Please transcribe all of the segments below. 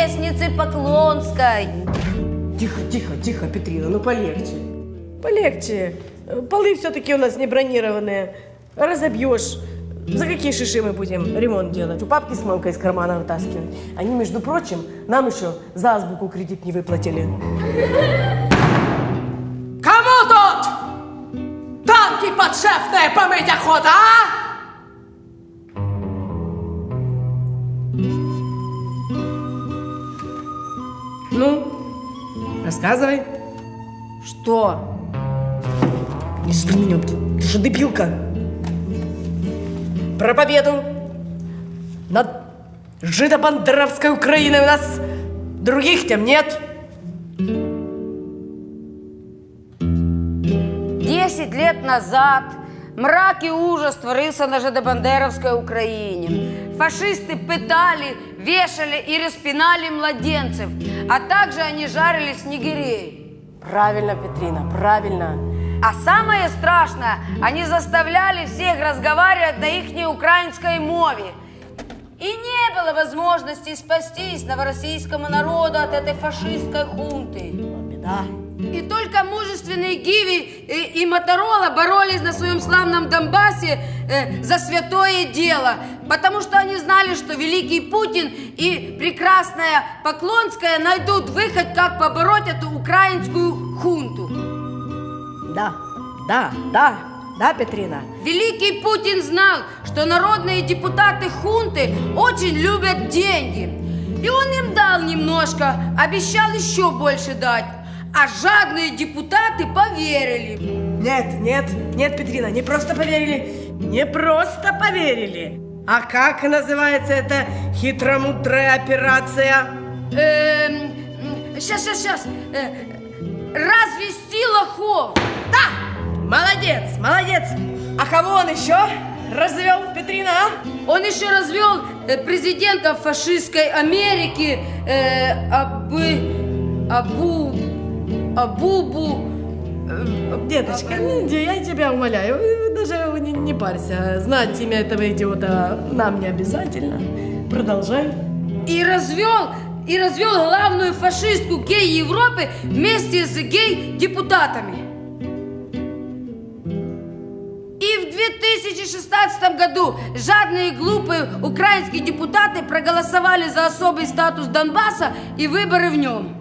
наместницы Поклонской. Тихо, тихо, тихо, Петрина, ну полегче. Полегче. Полы все-таки у нас не бронированные. Разобьешь. За какие шиши мы будем ремонт делать? У папки с мамкой из кармана вытаскивать. Они, между прочим, нам еще за азбуку кредит не выплатили. Кому тут танки подшефные помыть охота, а? Ну, рассказывай. Что? Не меня, ты же дебилка. Про победу над жидобандеровской Украиной у нас других тем нет. Десять лет назад мрак и ужас творился на Жидобандеровской Украине. Фашисты пытали, вешали и распинали младенцев, а также они жарили снегирей. Правильно, Петрина, правильно. А самое страшное, они заставляли всех разговаривать на их украинской мове. И не было возможности спастись новороссийскому народу от этой фашистской хунты. Беда. И только мужественные Гиви и, и Моторола боролись на своем славном Донбассе э, за святое дело, потому что они знали, что великий Путин и прекрасная Поклонская найдут выход, как побороть эту украинскую хунту. Да, да, да, да, Петрина. Великий Путин знал, что народные депутаты хунты очень любят деньги. И он им дал немножко, обещал еще больше дать. А жадные депутаты поверили. Нет, нет, нет, Петрина, не просто поверили, не просто поверили. А как называется эта хитромудрая операция? Эм, сейчас, сейчас, сейчас. Э, развести лохов. Да! Молодец, молодец. А кого он еще развел, Петрина, а? Он еще развел э, президента фашистской Америки э, Абы, Абу, Абубу. э, Деточка, ну, я тебя умоляю, даже не, не парься. Знать имя этого идиота нам не обязательно. Продолжай. И развел, и развел главную фашистку гей Европы вместе с гей-депутатами. И в 2016 году жадные и глупые украинские депутаты проголосовали за особый статус Донбасса и выборы в нем.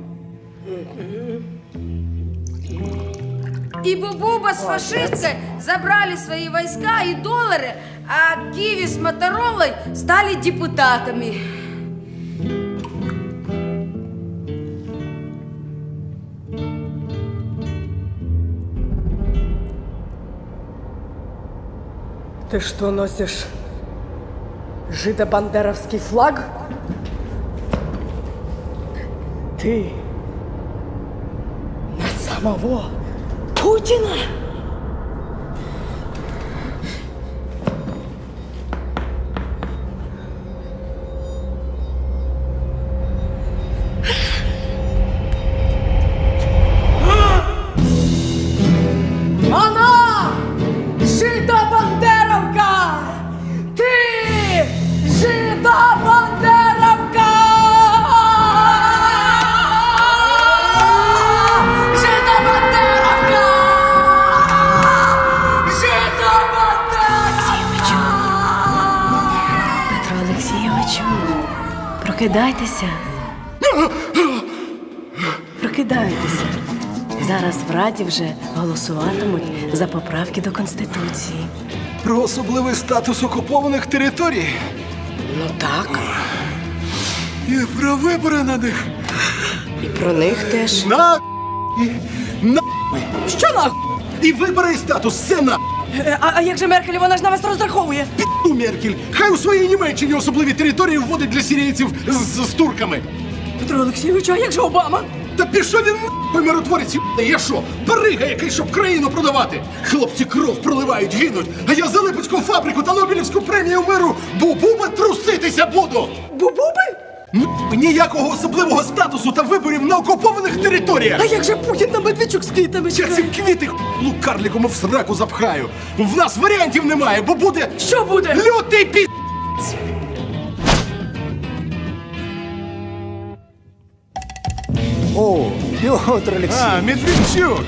И Бубуба с фашисткой забрали свои войска и доллары, а Киви с Моторолой стали депутатами. Ты что носишь? Жидобандеровский флаг? Ты на самого 球进了 прокидайтеся. Прокидайтеся. Зараз в Раді вже голосуватимуть за поправки до Конституції. Про особливий статус окупованих територій Ну так, і про вибори на них. і про них теж. На і на Що нахуй? і вибори і статус. Все на А, а як же Меркель, вона ж на вас розраховує? пі***у Меркель. Хай у своїй Німеччині особливі території вводить для сирійців з, з турками. Петро Олексійович, а як же Обама? Та пішов він нахуй миротворець єбаний. Я що? Барига який, щоб країну продавати. Хлопці кров проливають, гинуть, а я за Липецьку фабрику та Нобелівську премію миру бубуби труситися буду. Бубуби? Ніякого особливого статусу та виборів на окупованих територіях. А як же Путін та Медведчук з квітами Я чекає? ці квіти хуйлу карліком в сраку запхаю. В нас варіантів немає, бо буде Що буде? лютий пі... О, Петр Олексійович. А, Медведчук!